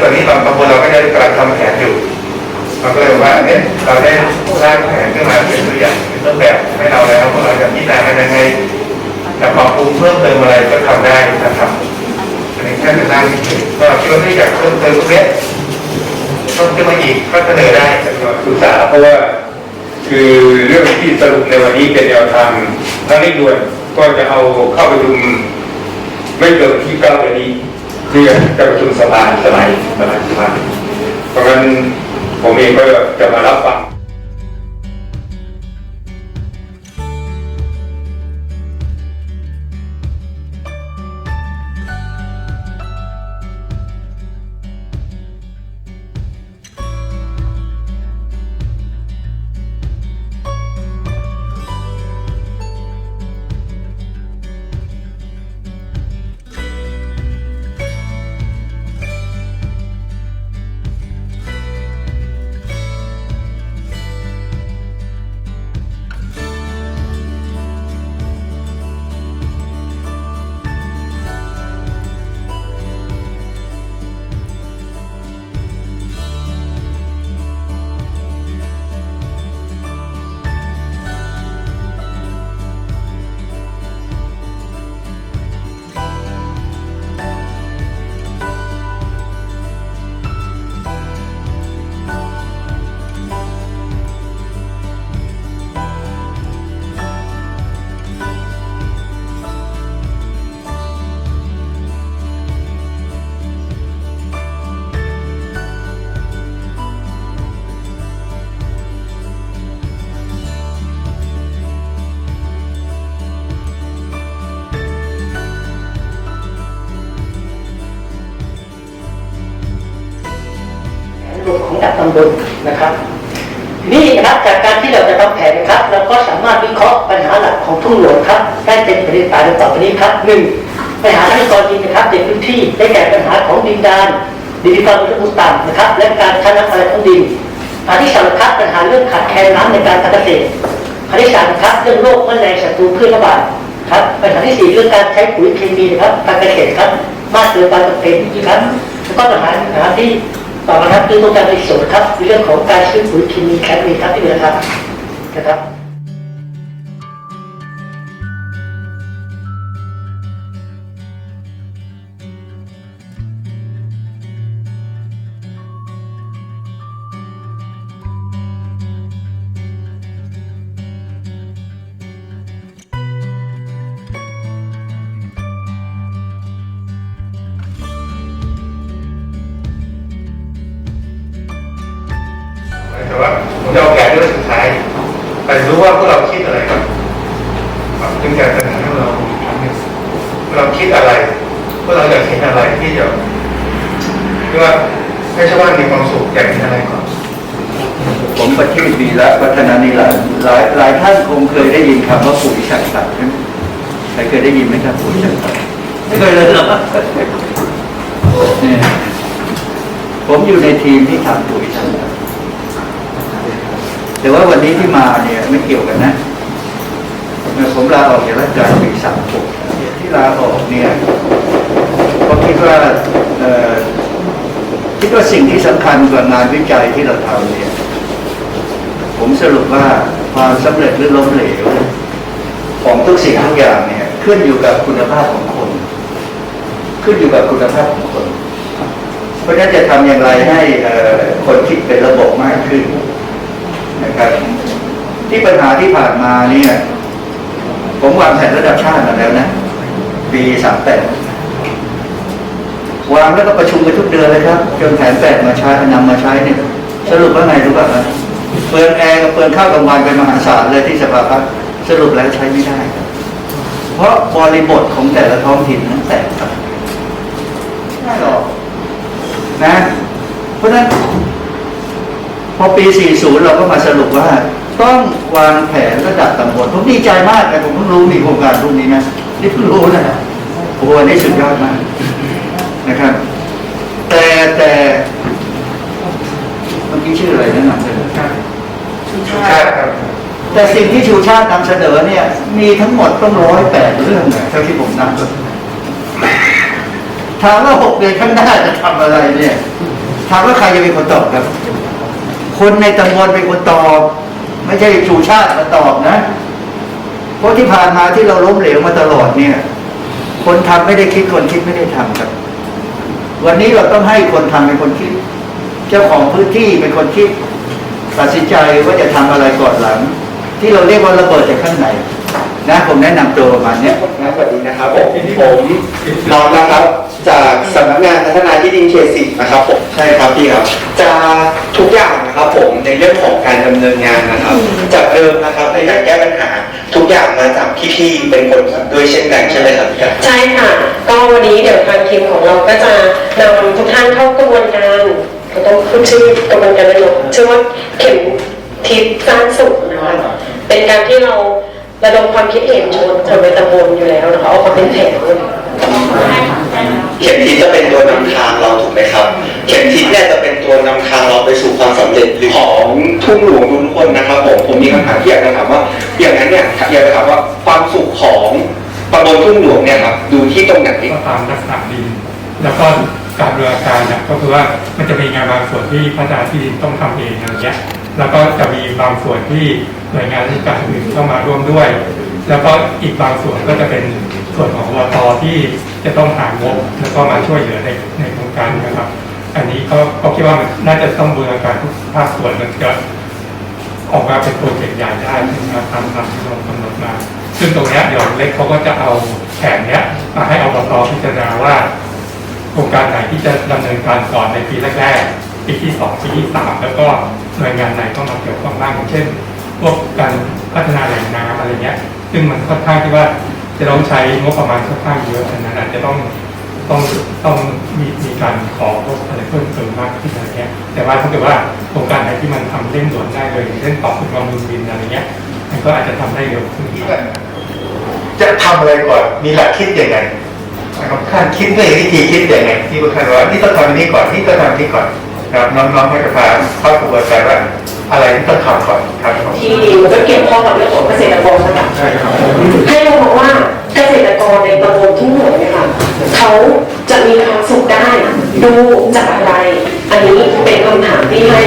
ตอนนี้บางบางคนเราก็ยังกำลังทำแผนอยู่เราก็เลยว่าเนี่ยเราได้สร้างแผนขึ้นมาเป็นตัวอย่างเป็นต้นแบบให้เราแล้วว่าเราจะพิจารณากันยังไงจะปรับปรุงเพิ่มเติมอะไรก็ทำได้นะครับอันนี้แค่เป็นร่างก็คิดว่าที่อยากเพิ่มเติมตรงเนี้เพิ่มขึ้นมาอีกก็เสนอได้นะครับศึกษาเพราะว่าคือเรื่องที่สรุปในวันนี้เป็นแนวทางถ้าเร่งด่วนก็จะเอาเข้าประชุมไม่เกินที่เก้าเดือนนี้ เพื่อจะประชุมสภาสมัยสมัยสภาเพราะงั้นผมเองก็จะมารับฟัง บตำบลนะครับทีนี่นะครับจากการที่เราจะทำแผนนะครับเราก็สามารถวิเคราะห์ปัญหาหลักของทุ่งหลวงครับได้เป็นประเด็นตามดังต่อไปนี้ครับหนึ่งปัญหาทางกรดินนะครับในพื้นที่ได้แก่ปัญหาของดินดานดินที่ความอุดมต่ำนะครับ และการใช้น้ำอะไรของดินอันที่สองครับปัญหาเรื่องขาดแคลนน้ำในการเกษตรอันที่สามครับเรื่องโรคแมลงศัตรูพืชระบาดครับปัญหาที่สี่เรื่องการใช้ปุ๋ยเคมีนะครับการเกษตรครับ มากเกินความจำเป็นนะครับแล้วก็ปัญหาปัญหาที่ ต่อมาครับคือต้องการไปส่วนครับเรื่องของการซื้อปุ๋ยเคมีแคลมีครับที่เหลือครับนะครับ ทีปวีระวัฒนานิรันดร์หลายหลายท่านคงเคยได้ยินคำว่าปุ๋ยฉักตัดใช่ไหมใครเคยได้ยินไหมครับปุ๋ยฉักตัดไม่เคยเลยเหรอเนี่ยผมอยู่ในทีมที่ทำปุ๋ยฉักตัดแต่ว่าวันนี้ที่มาเนี่ยไม่เกี่ยวกันนะผมลาออกจากราชการปีสามหกที่ลาออกเนี่ยเพราะคิดว่าคิดว่าสิ่งที่สำคัญกว่างานวิจัยที่เราทำเนี่ย ผมสรุปว่าความสำเร็จหรือล้มเหลว ของทุกสิ่งทุกอย่างเนี่ย ขึ้นอยู่กับคุณภาพของคน ขึ้นอยู่กับคุณภาพของคน เพราะฉะนั้นจะทำอย่างไรให้คนคิดเป็นระบบมากขึ้นนะครับที่ปัญหาที่ผ่านมาเนี่ยผมวางแผนระดับชาติมาแล้วนะ ปีสามแปดวางแล้วก็ประชุมกันทุกเดือนเลยครับจนแผนแปดมาใช้นำมาใช้เนี่ย สรุปว่าไงรู้ป่ะครับ เปลืองแอร์กับเปลืองข้าวกลางวันเป็นมหาศาลเลยที่สภาพัฒน์สรุปแล้วใช้ไม่ได้ครับ เพราะบริบทของแต่ละท้องถิ่นนั้นแตกต่างไม่หรอกนะ เพราะฉะนั้นพอปี 40 เราก็มาสรุปว่า ต้องวางแผนระดับตำบลผมดีใจมากเลยผมเพิ่งรู้มีโครงการพวกนี้นะนี่เพิ่งรู้นะโอ้โหนนี้สุดยอดมากนะครับ แต่แต่เมื่อกี้ชื่ออะไรนะนำเสนอใช่ครับ แต่สิ่งที่ชูชาตินำเสนอเนี่ย มีทั้งหมดต้องร้อยแปดเรื่องนะเท่าที่ผมนับถามว่าหกเดือนข้างหน้าจะทำอะไรเนี่ยถามว่าใครจะเป็นคนตอบครับ คนในตำบลเป็นคนตอบ ไม่ใช่ชูชาติมาตอบนะเพราะที่ผ่านมาที่เราล้มเหลวมาตลอดเนี่ย คนทำไม่ได้คิดคนคิดไม่ได้ทำครับ วันนี้เราต้องให้คนทำเป็นคนคิด เจ้าของพื้นที่เป็นคนคิดตัดสินใจว่าจะทำอะไรก่อนหลัง ที่เราเรียกว่าระเบิดจากข้างในนะผมแนะนำตัวประมาณเนี้ย สวัสดีนะครับผมผมน้องนะครับจากสำนักงานพัฒนาที่ดินเขตสิบนะครับผมใช่ครับพี่ครับจะทุกอย่างนะครับผมในเรื่องของการดำเนินงานนะครับ จากเดิมนะครับในการแก้ปัญหา ทุกอย่างมาจากพี่ๆเป็นคนครับด้วยเช่นกันใช่ไหมครับพี่ครับ ใช่ค่ะ ก็วันนี้เดี๋ยวทางทีมของเราก็จะนำทุกท่านเข้ากระบวนการเราต้องพูดชื่อกระบวนการเลยหรอชื่อว่าเข็ม ทิศสร้างสุขนะคะเป็นการที่เราระดมความคิดเห็นชนคนในตำบลอยู่แล้วนะคะเอามาเป็นแผนเข็มทิศจะเป็นตัวนำทางเราถูกไหมครับ เข็มทิศเนี่ยจะเป็นตัวนำทางเราไปสู่ความสำเร็จของทุ่งหลวงทุกคนนะครับผมผมมีคำถามที่อยากจะถามว่า อย่างนั้นเนี่ยอยากจะถามว่าความสุขของตำบลทุ่งหลวงเนี่ยครับดูที่ตรงไหนก็ตามลักษณะดินแล้วก็การบูรณาการเนี่ยก็คือว่ามันจะมีงานบางส่วนที่พัฒนาที่ดินต้องทำเองอะไรเงี้ย แล้วก็จะมีบางส่วนที่หน่วยงานราชการอื่นเข้ามาร่วมด้วย แล้วก็อีกบางส่วนก็จะเป็นส่วนของอบตที่จะต้องหางบแล้วก็มาช่วยเหลือในในโครงการนะครับ อันนี้ก็ก็คิดว่ามันน่าจะต้องบูรณาการทุกภาคส่วนมันจะออกมาเป็นโปรเจกต์ใหญ่ได้นะครับตามตามที่เรากำหนดมา ซึ่งตรงนี้ยเดี๋ยวเล็กเขาก็จะเอาแผนเนี้ยมาให้อบตพิจารณาว่าโครงการไหนที่จะดำเนินการก่อนในปีแรกๆ ปีที่สองปีที่สามแล้วก็หน่วยงานไหนต้องมาเกี่ยวข้องบ้างอย่างเช่น พวกการพัฒนาแหล่งน้ำอะไรเงี้ย ซึ่งมันค่อนข้างที่ว่าจะต้องใช้งบประมาณค่อนข้างเยอะอันนั้นอาจจะต้องต้องต้องมีมีการขอพวกอะไรเพิ่มเติมมากขึ้นอะไรเงี้ย แต่ว่าถ้าเกิดว่าโครงการไหนที่มันทำเร่งด่วนได้เลยอย่างเช่นต่อคุณบำรุงดินอะไรเงี้ยมันก็อาจจะทำได้เร็วขึ้นจะทำอะไรก่อนมีหลักคิดยังไงนะครับท่านคิดด้วยวิธีคิดยังไงที่ท่านว่านี่ต้องทำอันนี้ก่อนนี่ต้องทำอันนี้ก่อน นะครับน้องๆให้ประธานเข้ากระบวนการว่าอะไรที่ต้องทำก่อนครับผมที่มันก็เกี่ยวข้องกับเรื่องของเกษตรกรนะคะให้เราบอกว่าเกษตรกรในตำบลทุ่งหลวงเนี่ยค่ะเขาจะมีความสุขได้ดูจากอะไร อันนี้เป็นคำถามที่ให้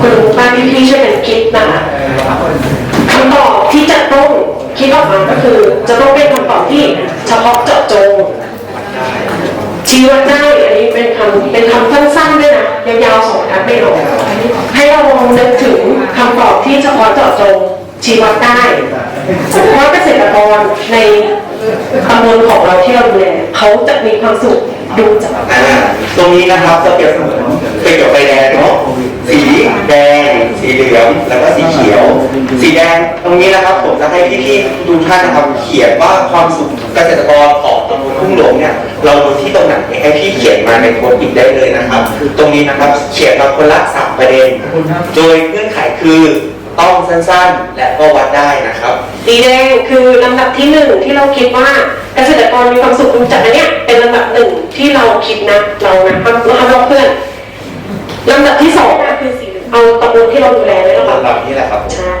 คุณลุงป้าพี่ๆช่วยกันคิดนะคะคำตอบที่จะต้องคิดออกมาก็คือ จะต้องเป็นคำตอบที่เฉพาะเจาะจงชี้วัดได้อันนี้ เป็นคำสั้นๆด้วยนะยาวๆสองอันไม่ลงให้เราลองนึกถึงคำตอบที่เฉพาะเจาะจงชี้วัดได้เพราะเกษตรกรในตำบลของเราที่เราดูแลเขาจะมีความสุขดูจากตรงนี้นะครับจะเปรียบเสมือนเป็นกับไฟแดงเนาะ สีแดง สีเหลือง แล้วก็สีเขียว สีแดงตรงนี้นะครับ ผมจะให้พี่ๆทุกท่านนะครับเขียนว่าความสุขเกษตรกรของตำบลทุ่งหลวงเนี่ย เราดูที่ตรงไหนให้พี่เขียนมาในโพสต์อิทได้เลยนะครับ ตรงนี้นะครับเขียนมาคนละสามประเด็น โดยเงื่อนไขคือต้องสั้นๆ และก็วัดได้นะครับ สีแดงคือลำดับที่หนึ่งที่เราคิดว่าเกษตรกรมีความสุขจากอันเนี้ยเป็นลำดับหนึ่งที่เราคิดนะเรานะห้ามห้ามลอกเพื่อน ลำดับที่สองคือสีเหลืองเอาตำบลที่เราดูแลเลยนะคะลำดับนี้แหละครับใช่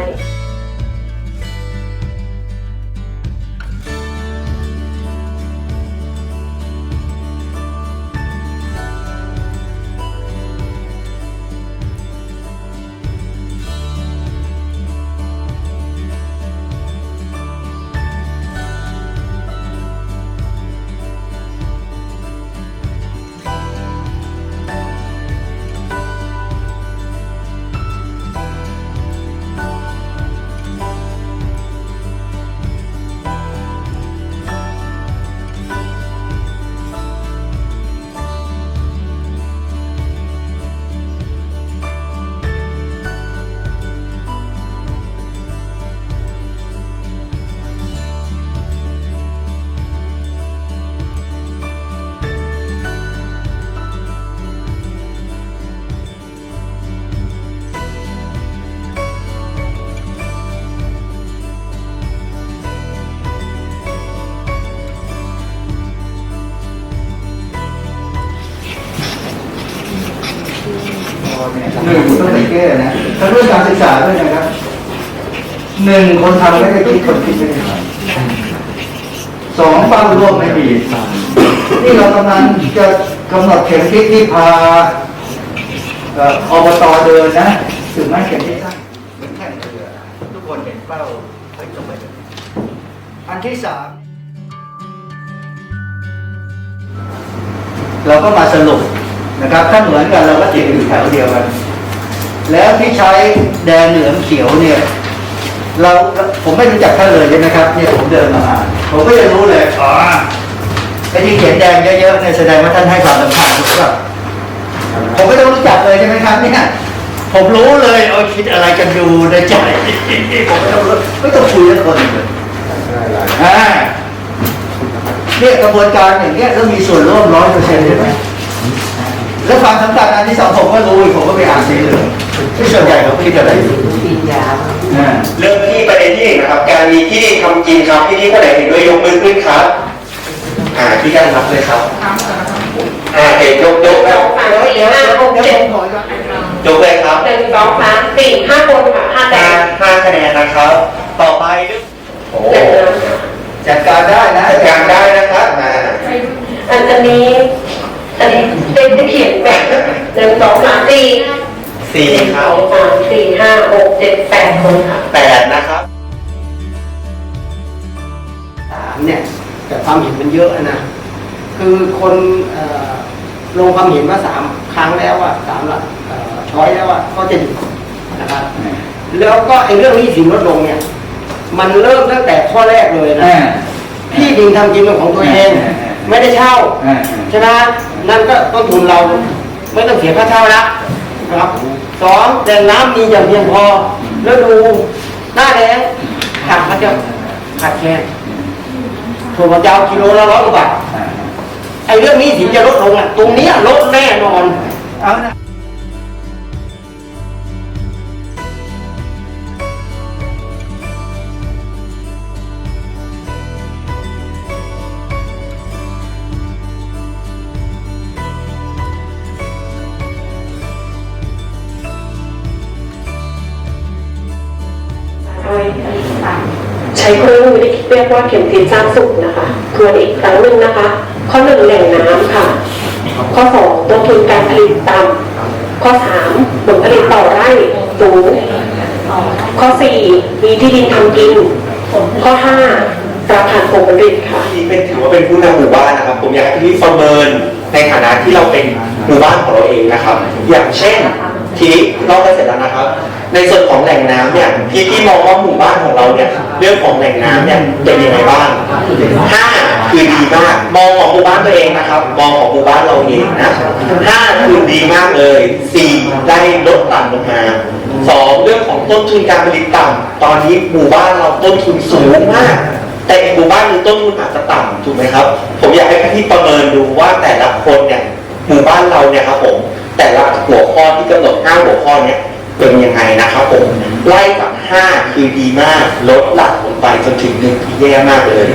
คนทำไม่ได้คิดคนคิดไม่ได้ทำสองเป้าร่วมไม่มีนี่เรากำลังจะกำหนดเข็มทิศที่พาเอ่ออบตเดินนะถึงแม้เข็มทิศสั้นเหมือนแข่งเรือทุกคนเห็นเป้าเฮ้ยตรงไปเลยอันที่สามเราก็มาสรุปนะครับ ถ้าเหมือนกันเราก็ติดอยู่แถวเดียวกัน แล้วที่ใช้แดงเหลืองเขียวเนี่ย เราผมไม่รู้จักท่านเลยใช่ไหมครับเนี่ยผมเดินมาอ่านผมก็จะรู้เลยอ๋อไอ้ที่เขียนแดงเยอะๆเนี่ยแสดงว่าท่านให้ความสำคัญถูกป่ะผมไม่ต้องรู้จักเลยใช่ไหมครับเนี่ยผมรู้เลยเอาคิดอะไรกันอยู่ในใจผมไม่ต้องรู้ไม่ต้องคุยกับคนเลยอ่าเนี่ยกระบวนการอย่างเงี้ยแล้วมีส่วนร่วมร้อยเปอร์เซ็นต์ใช่ไหมแล้วความสำคัญอันที่สองผมก็รู้อีกผมก็ไปอ่านสีเหลืองที่ส่วนใหญ่เขาคิดอะไรอยู่ อ่าเริ่มที่ประเด็นที่หนึ่งนะครับ การมีที่ดินทำกินครับพี่ที่คนไหนเห็นด้วยยกมือขึ้นครับอ่าที่การรับเลยครับอ่าเห็นยกยกสองสามสี่ห้าหกเจ็ดยกเลยครับหนึ่งสองสามสี่ห้าคนค่ะห้าแต้ห้ามห้าคะแนนนะครับ ต่อไปเรื่องโอ้แต้มน้ำค่ะจัดการได้นะจัดการได้นะครับอ่าอันอันนี้อันนี้เป็นจะเขียนแบบหนึ่งสองสามสี่ สี่หนึ่งคสรัอบงสามสี่ห้าหกเจ็ดแปดคนค่ะแปดนะครับสามเนี่ยแต่ความเห็นมันเยอะนะ คือคนเอ่อลงความเห็นว่าสามครั้งแล้วอะสามหลักเอ่อช้อยแล้วอะก็จะหยุดนะครับ แล้วก็ไอ้เรื่องหนี้สินลดลงเนี่ย มันเริ่มตั้งแต่ข้อแรกเลยนะอ่าที่ดินทำกินเป็นของตัวเอง อ่าไม่ได้เช่าอ่า ใช่ไหมนั่นก็ต้นทุนเราไม่ต้องเสียค่าเช่าละนะครับ สองแหล่งน้ำมีอย่างเพียงพอ แล้วดูหน้าแดงขาดมันจะขาดแคลนถั่วฝักยาวกิโลละร้อยกว่าบาทไอ้เรื่องนี้สินจะลดลงอะ ตรงนี้ลดแน่นอนเอานะ ใช้เครื่องมือที่เรียกว่าเข็มทิศสร้างสุขนะคะทวนอีกครั้งหนึ่งนะคะ ข้อหนึ่งแหล่งน้ำค่ะ ข้อสองต้นทุนการผลิตต่ำข้อสามผลผลิตต่อไร่สูงข้อสี่มีที่ดินทำกิน ข้อห้าราคาผลผลิตค่ะที่เป็นถือว่าเป็นผู้นำหมู่บ้านนะครับ ผมอยากให้พี่ประเมินในฐานะที่เราเป็นหมู่บ้านของเราเองนะครับ อย่างเช่นทีนี้เราไปเสร็จแล้วนะครับ ในส่วนของแหล่งน้ำเนี่ยพี่พี่มองว่าหมู่บ้านของเราเนี่ยเรื่องของแหล่งน้ำเนี่ยเป็นยังไงบ้างห้าคือดีมากมองของหมู่บ้านตัวเองนะครับ มองของหมู่บ้านเราเองนะห้าคือดีมากเลยสี่ได้ลดต่ำลงมาสองเรื่องของต้นทุนการผลิตต่ำตอนนี้หมู่บ้านเราต้นทุนสูงมากแต่อีกหมู่บ้านหนึงต้นทุนอาจจะต่ำถูกไหมครับ ผมอยากให้พี่ประเมินดูว่าแต่ละคนเนี่ยหมู่บ้านเราเนี่ยครับผมแต่ละหัวข้อที่กำหนดห้าหัวข้อเนี้ย เป็นยังไงนะครับผมไล่จากห้าคือดีมากลดหลักลงไปจนถึงหนึ่งที่แย่มากเลย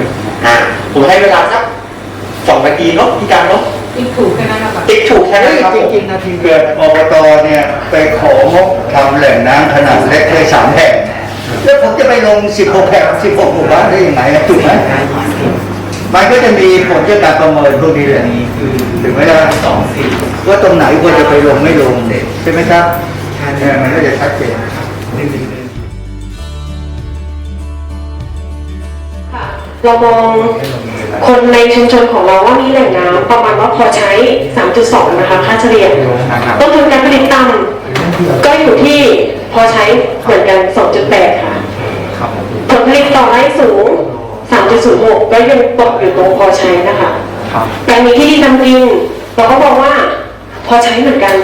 อ่าผมให้เวลาสักสองนาทีเนาะพี่การเนาะติ๊กถูกแค่นั้นครับติ๊กถูกแค่นั้เฮ้นยครับจผมริงๆนาทีเกิดอบตเนี่ยไปของบทำแหล่งน้ำขนาดเล็กแค่สามแห่งแล้วผมจะไปลง16แห่ง16หมู่บ้านได้ยังไงอะถูกไหมมันก็จะมีผลจากการประเมินพวกนี้แหละถึงไหมล่ะสองสี่ว่าตรงไหนควรจะไปลงไม่ลงใช่ไหมครับ เออมันก็จะชัดเจนเรามองคนในชุมชนของเราว่ามีแหล่งน้ำประมาณว่าพอใช้ 3.2 นะคะค่าเฉลี่ยต้นทุนการผลิตต่ำก็อยู่ที่พอใช้เหมือนกัน 2.8 ค่ะผลผลิตต่อไร่สูง 3.06 ก็ยังตกอยู่ตรงพอใช้นะคะแปลงนี้ที่ดินทำกินเราก็บอกว่าพอใช้เหมือนกัน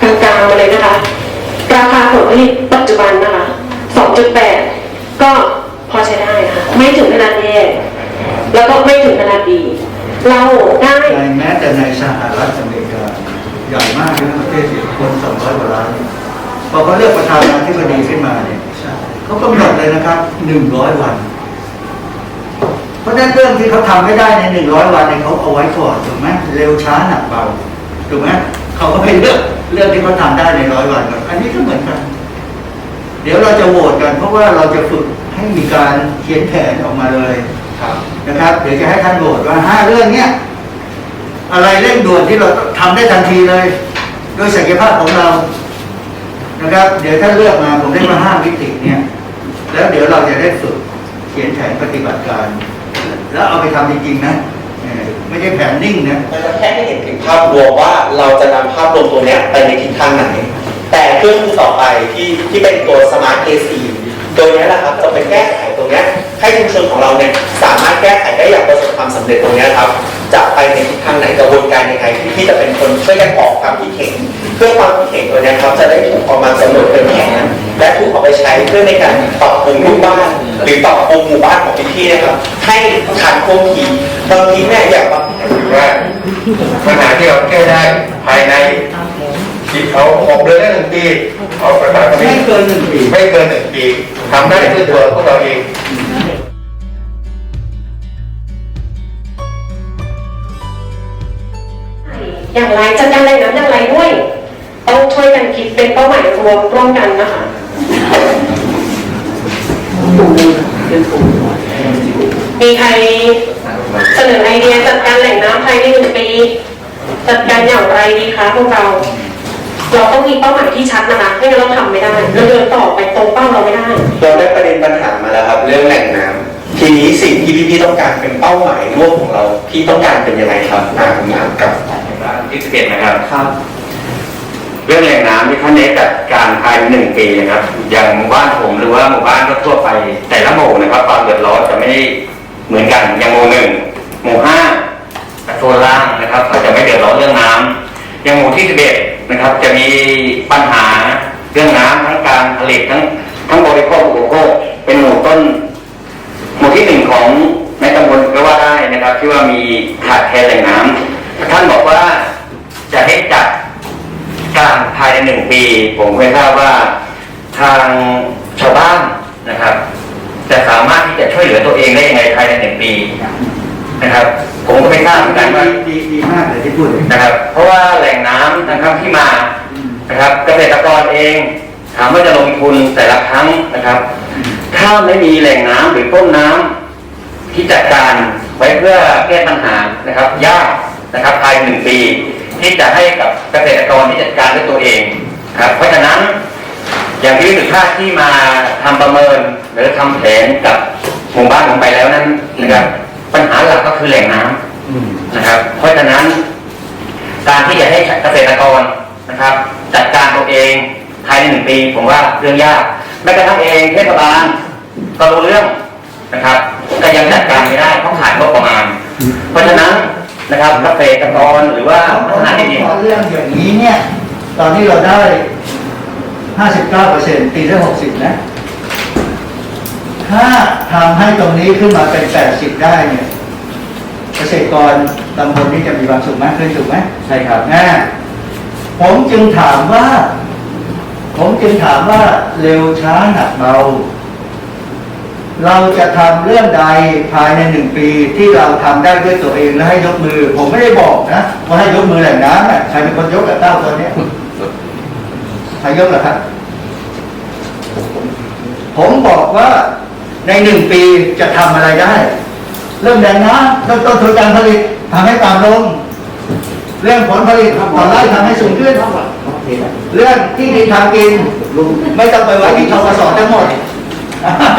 กลางๆมาเลยนะคะ ราคาผลผลิตปัจจุบันนะคะ 2.8 ก็พอใช้ได้ค่ะ ไม่ถึงขนาดแย่แล้วก็ไม่ถึงขนาดดี เราได้ในแม้แต่ในสหรัฐอเมริกาใหญ่มากนะประเทศคนสองร้อยกว่าล้านพอเขาเลือกประธานาธิบดีขึ้นมาเนี่ยเขากำหนดเลยนะครับหนึ่งร้อยวัน เพราะนั้นเรื่องที่เขาทำไม่ได้ในหนึ่งร้อยวันเนี่ยเขาเอาไว้ก่อนถูกไหมเร็วช้าหนักเบาถูกไหมเขาก็ไปเลือก เรื่องที่เขาทำได้ในร้อยวันก่อนอันนี้ก็เหมือนกัน เดี๋ยวเราจะโหวตกัน เพราะว่าเราจะฝึกให้มีการเขียนแผนออกมาเลยครับนะครับ เดี๋ยวจะให้ท่านโหวตว่าห้าเรื่องเนี้ยอะไรเร่งด่วนที่เราทำได้ทันทีเลย โดยศักยภาพของเรานะครับ เดี๋ยวถ้าเลือกมาผมได้มาห้ามิติเนี่ย แล้วเดี๋ยวเราจะได้ฝึกเขียนแผนปฏิบัติการ แล้วเอาไปทำจริงๆนะเออ ไม่ใช่แผนนิ่งนะมันจะแค่ให้เห็นถึงภาพรวมว่าเราจะนำภาพรวมตัวเนี้ยไปในทิศทางไหน แต่เครื่องมือต่อไปที่ที่เป็นตัว Smart AC ตัวนี้ยนะครับจะไปแก้ไขตรงนี้ให้ชุมชนของเราเนี่ยสามารถแก้ไขได้อย่างประสบความสำเร็จตรงนี้ครับจะไปในทิศทางไหนกระบวนการยังไงที่จะเป็นคนช่วยกันออกความคิดเห็นเพื่อความคิดเห็นตัวนี้ครับจะได้ถูกออกมากำหนดเป็นแผน และถูกเอาไปใช้เพื่อในการปรับปรุงรูปบ้าน หรือปรับปรุงหมู่บ้านของพี่ๆนะครับให้ทันท่วงทีบางทีเนี่ยอย่างบางถือว่าปัญหาที่เราแก้ได้ภายในที่เขาหกเดือนได้หนึ่งปีเอาประกาศไม่เกินหนึ่งปีไม่เกินหนึ่งปีทำได้ด้วยตัวพวกเราเองอย่างไรจัดการแรงน้ำอย่างไรด้วย ต้องช่วยกันคิดเป็นเป้าหมายรวมร่วมกันนะคะ มีใครเสนอไอเดียจัดการแหล่งน้ำภายในหนึ่งปีจัดการอย่างไรดีคะพวกเรา เราต้องมีเป้าหมายที่ชัดนะคะไม่งั้นเราทำไม่ได้เราเดินต่อไปตรงเป้าเราไม่ได้ เราได้ประเด็นปัญหามาแล้วครับ เรื่องแหล่งน้ำทีนี้สิ่งที่พี่ๆต้องการเป็นเป้าหมายร่วมของเราพี่ต้องการเป็นยังไงครับอ่าผมถามกับที่สิบเอ็ดนะครับครับ เรื่องแหล่งน้ำที่ท่านเนจัดการภายในหนึ่งปีนะครับ อย่างหมู่บ้านผมหรือว่าหมู่บ้านทั่วไป แต่ละหมู่นะครับความเดือดร้อนจะไม่เหมือนกันอย่างหมู่หนึ่งหมู่ห้าโซนล่างนะครับเขาจะไม่เดือดร้อนเรื่องน้ำอย่างหมู่ที่สิบเอ็ดนะครับ จะมีปัญหาเรื่องน้ำทั้งการผลิตทั้งทั้งบริโภคอุปโภคเป็นหมู่ต้น หมู่ที่หนึ่งของในตำบลก็ว่าได้นะครับ ที่ว่ามีขาดแคลนแหล่งน้ำท่านบอกว่าจะให้จัด ภายในหนึ่งปี ผมไม่ทราบว่าทางชาวบ้านนะครับจะสามารถที่จะช่วยเหลือตัวเองได้ยังไงภายในหนึ่งปีนะครับ ผมก็ไม่ทราบเหมือนกันว่าดีดีมากเลยที่พูดนะครับ เพราะว่าแหล่งน้ำนะครับที่มานะครับ เกษตรกรเองถามว่าจะลงทุนแต่ละครั้งนะครับ ถ้าไม่มีแหล่งน้ำหรือต้นน้ำที่จัดการไว้เพื่อแก้ปัญหานะครับยากนะครับภายในหนึ่งปี ที่จะให้กับเกษตรกรที่จัดการด้วยตัวเองครับเพราะฉะนั้นอย่างที่สุชาติที่มาทำประเมินหรือทำแผนกับหมู่บ้านผมไปแล้วนั้นนะครับปัญหาหลักก็คือแหล่งน้ำนะครับ เพราะฉะนั้น การที่จะให้เกษตรกรนะครับ จัดการตัวเองภายในหนึ่งปีผมว่าเรื่องยากแม้กระทั่งเองเทศบาลก็รู้เรื่องนะครับก็ยังจัดการไม่ได้เพราะขาดงบประมาณ เพราะฉะนั้น นะครับเกษตรกรหรือว่าพัฒนาที่ดินเรื่องอย่างนี้เนี่ย ตอนนี้เราได้ 59เปอร์เซ็นต์ปีละ60 นะ ถ้าทำให้ตรงนี้ขึ้นมาเป็น 80 ได้เนี่ยเกษตรกรตำบลนี้จะมีความสุขมากขึ้นถูกไหมใช่ครับ นะผมจึงถามว่า ผมจึงถามว่าเร็วช้าหนักเบา เราจะทำเรื่องใดภายในหนึ่งปีที่เราทำได้ด้วยตัวเองและให้ยกมือ ผมไม่ได้บอกนะว่าให้ยกมือแหล่งน้ำน่ะใครเป็นคนยกกับเต้าตัวเนี้ยใครยกเหรอครับ ผมบอกว่าในหนึ่งปีจะทำอะไรได้ เรื่องแหล่งน้ำเรื่องต้นทุนการผลิตทำให้ต่ำลง เรื่องผลผลิตต่อไร่ทำให้สูงขึ้นเรื่องที่ดินทำกิน ไม่ต้องไปไว้ที่ทกสทั้งหมด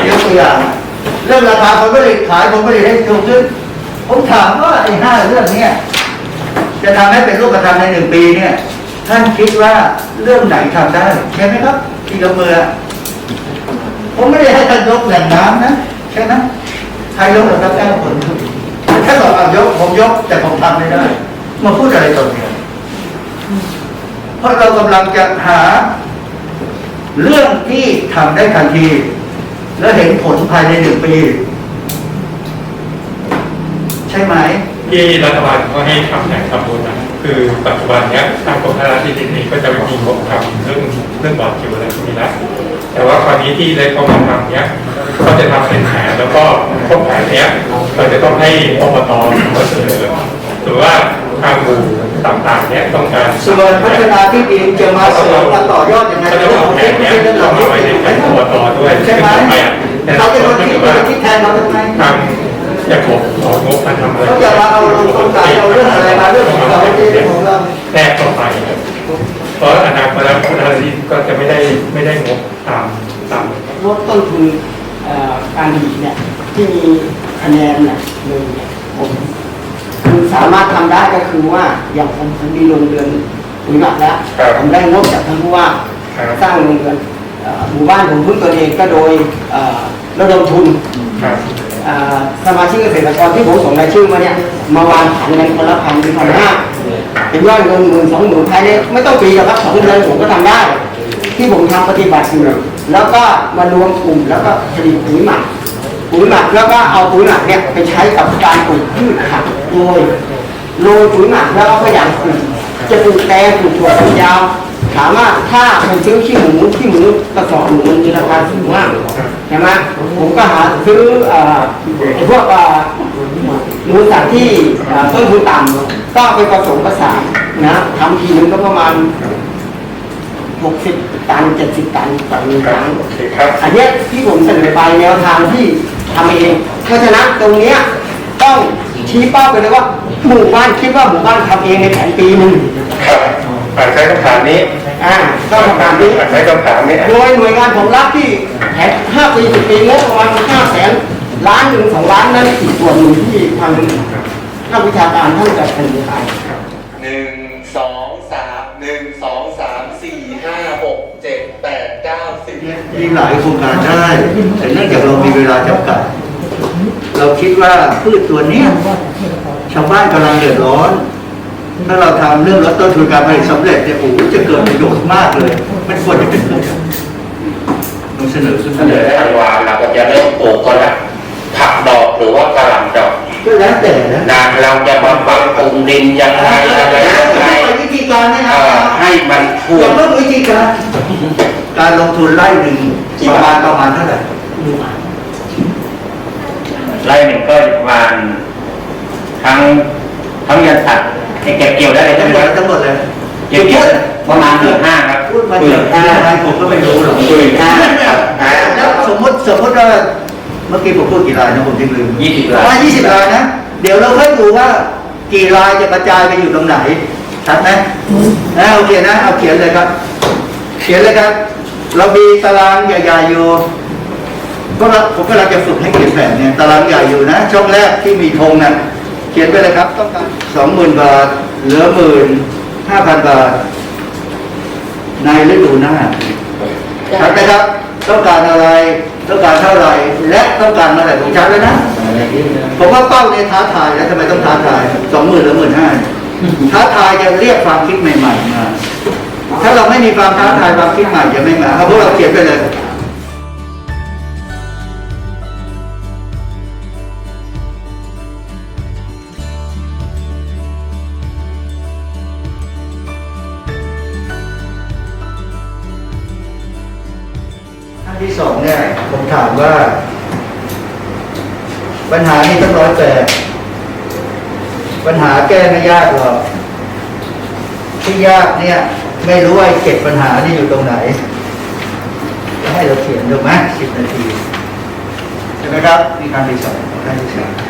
ยกตัวอย่างเรื่องราคาผลผลิตขายผลผลิตให้สูงขึ้นผมถามว่าไอ้ห้าเรื่องเนี้ยจะทำให้เป็นรูปธรรมในหนึ่งปีเนี่ย ท่านคิดว่าเรื่องไหนทำได้ใช่ไหมครับที่ยกมือผมไม่ได้ให้ท่านยกแหล่งน้ำนะใช่ไหมใครยกหรือครับแก้ผลถ้าบอกเอายกผมยกแต่ผมทำไม่ได้มาพูดอะไรตรงนี้เพราะเรากำลังจะหา เรื่องที่ทำได้ทันที แล้วเห็นผลภายในหนึ่งปี ใช่ไหมที่รัฐบาลเขาให้ทำแผนตำบลนะคือปัจจุบันเนี้ยทางกรมพัฒนาที่ดินเองก็จะไม่มีงบทำเรื่องเรื่องบอดคิวอะไรพวกนี้แล้วแต่ว่าคราวนี้ที่ได้เข้ามาทำเนี้ยก็จะทำเป็นแผนแล้วก็ครบแผนเนี้ยเราจะต้องให้อบตมาเสนอหรือว่าทางหมู่ ต่างๆเนี้ยต้องการส่วนพัฒนาที่ดินจะมาเสริมมาต่อยอดยังไงเขาจะวางแผนเนี้ยเรื่องเข้ามาไว้ในแผนอบตด้วยใช่ไหมซึ่งต่อปอะแต่เขาจะถ้ามาคิดเกิดว่าคิดแทนเราทำไมทางจะขอของบมาทำอะไรเขาจะมาเอาสงสัยเอาเรื่องอะไรมาเรื่องของเราที่ของเราแรกต่อไปครับเพราะอนาคตแล้วคุณอารีก็จะไม่ได้ไม่ได้งบตามตามลดต้นทุนเอ่อการผลิตเนี่ยที่มีคะแนนเนี่ยหนึ่งเนี่ยผมคือ สามารถทำได้ก็คือว่าอย่างผมผมมีโรงเรือนปุ๋ยหมักแล้วครับผมได้งบจากท่านผู้ว่าครับสร้างโรงเรือนเอ่อหมู่บ้านผมพึ่งตัวเองก็โดยเอ่อระดมทุนครับเอ่อสมาชิกเกษตรกรที่ผมส่งรายชื่อมาเนี่ยมาวางผันกันคนละพันเป็นพันห้าเป็นยอดเงินหมื่นสองหมื่นภายในไม่ต้องปีหรอกครับสองเดือนผมก็ทำได้ ที่ผมทำปฏิบัติอยู่แล้วก็มารวมกลุ่มแล้วก็ผลิตปุ๋ยหมัก ปุ๋ยหมักแล้วก็เอาปุ๋ยหมักเนี่ยไปใช้กับการปลูกพืชผักโรยโรยปุ๋ยหมักแล้วก็พยายามปลูกจะปลูกแตงปลูกถั่วฝักยาว ถามว่าถ้าผมซื้อขี้หมูขี้หมูกระสอบหมูมันมีราคาสูงมากใช่ไหมผมก็หาซื้อเอ่อไอ้พวกเอ่อหมูสัตว์ที่เอ่อต้นทุนต่ำก็เอาไปผสมผสานนะทำทีนึงก็ประมาณหกสิบตันเจ็ดสิบตันต่อหนึ่งครั้งโอเคครับอันเนี้ยที่ผมเสนอไปแนวทางที่ ทำเองเพราะฉะนั้นตรงเนี้ยต้องชี้เป้าไปเลยว่าหมู่บ้านคิดว่าหมู่บ้านทำเองในแผนปีหนึ่งครับอ่านใช้คำถามนี้อ่าต้องทำตามนี้อ่านใช้คำถามนี้โดยหน่วยงานของรัฐที่แผนห้าปีสิบปีงบประมาณห้าแสนล้านหนึ่งสองล้านนั่นอีกส่วนหนึ่งที่ทางนักวิชาการท่านจะเสนอไป มีหลายโครงการได้ แต่เนื่องจากเรามีเวลาจำกัด เราคิดว่าพืชตัวเนี้ยชาวบ้านกำลังเดือดร้อน ถ้าเราทำเรื่องลดต้นทุนการผลิตสำเร็จเนี่ยโอ้โหจะเกิดประโยชน์มากเลยมันควรจะเป็นเพื่อนลองเสนอขึ้นเสมานเลอยธันวาเราก็จะเริ่มปลูกก็ละผักดอกหรือว่ากระหล่ำดอกก็แล้วแต่นะนะเราจะมาปรับปรุงดินยังไงอะไรยังไงวิธีการนะคเอ่รับอให้มันถูอกย่างเรื่องวิธีการ การลงทุนไร่หนึ่งประมาณประมาณเท่าไหร่ไร่หนึ่งก็ประมาณทั้งทั้งยันสัตว์ให้เก็บเกี่ยวได้เลยทั้ใช่งไหหมมดทั้งหมดเลยเก็บเกี่ยวประมาณหมื่นห้าครับพูดมาจากอะไรผมก็ไม่รู้หรอกหมื่นห้าครับแล้วสมมติสมมติว่าเมื่อกี้ผมพูดกี่รายนะผมทิ้งลืมยี่สิบปล้าระมาณนยี่สิบรายนะ เดี๋ยวเราค่อยดูว่ากี่รายจะกระจายไปอยู่ตรงไหนชัดไหมนะโอเคนะเอาเขียนเลยครับ เขียนเลยครับ เรามีตารางใหญ่ๆอยู่ก็ผมกำลังจะฝึกให้เขียนแบบเนี่ยตารางใหญ่อยู่นะ ช่องแรกที่มีธงนะเขียนไปเลยครับ ต้องการสองหมื่นบาท เหลือหมื่นห้าพันบาท ในฤดูหน้าชัดไหมครับ ต้องการอะไร ต้องการเท่าไหร่ และต้องการเมื่อไหร่ผมชัดเลยนะ ผมว่าเป้าเนี่ยท้าทายแล้วทำไมต้องท้าทายสองหมื่นหรือหมื่นห้าท้าทายจะเรียกความคิดใหม่ ๆ มา ถ้าเราไม่มีความท้าทายความคิดใหม่จะไม่มาเอาพวกเราเขียนไปเลยอันที่สองเนี่ยผมถามว่า ปัญหานี้ต้องร้อยแปดปัญหาแก้ไม่ยากหรอกที่ยากเนี่ย ไม่รู้ว่าเก็บปัญหานี่อยู่ตรงไหนให้เราเขียนถูกไหมสิบนาทีใช่ไหมครับมีการดีสองขั้ดีสามขั้นที่